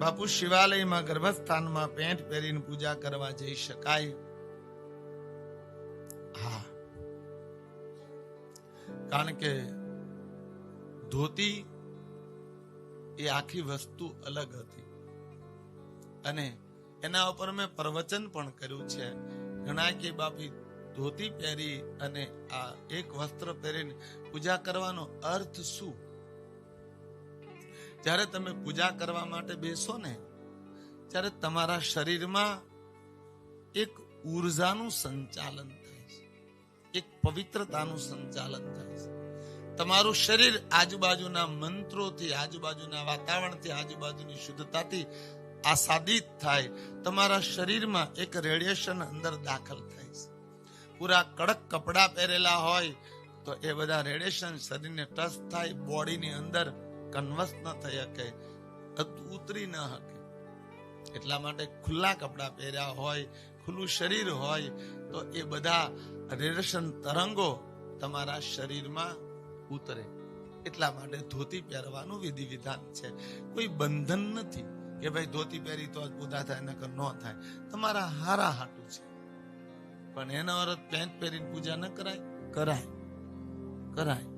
બાપુ શિવાલયમાં ગર્ભસ્થાનમાં pant પહેરીને પૂજા કરવા જઈ શકાય. હા. કારણ કે ધોતી એ આખી વસ્તુ અલગ હતી. અને એના ઉપર મેં પ્રવચન પણ કર્યું છે. ઘણા કે બાપી ધોતી પહેરી અને આ એક વસ્ત્ર પહેરીને પૂજા કરવાનો અર્થ શું? જ્યારે તમે પૂજા કરવા માટે બેસો ને, ત્યારે તમારા શરીરમાં એક ઉર્જાનું સંચાલન થાય છે. એક પવિત્રતાનું સંચાલન થાય છે. તમારું શરીર આજુબાજુના મંત્રોથી, આજુબાજુના વાતાવરણથી, આજુબાજુની શુદ્ધતાથી આસાદિત થાય. તમારા શરીરમાં એક રેડિયેશન અંદર દાખલ થાય છે. પૂરા કડક કપડાં પહેરેલા હોય તો એ બધા રેડિયેશન શરીરને ટચ થાય, બોડીની અંદર કન્વર્સ ન થઈ શકે ઉતરી ન શકે. એટલા માટે ખુલ્લા કપડાં પહેર્યા હોય, ખુલ્લું શરીર હોય, તો એ બધા રેડિયેશન તરંગો તમારા શરીરમાં ઉતરે. એટલા માટે ધોતી પહેરવાનું વિધિ વિધાન છે. કોઈ બંધન નથી કે ભાઈ ધોતી પહેરી તો જ પૂજા થાય, નકર ન થાય. તમારા હારા હાટું છે. પણ એનો અર્થ પેન્ટ પહેરીને પૂજા ન કરાય? કરાય. કરાય.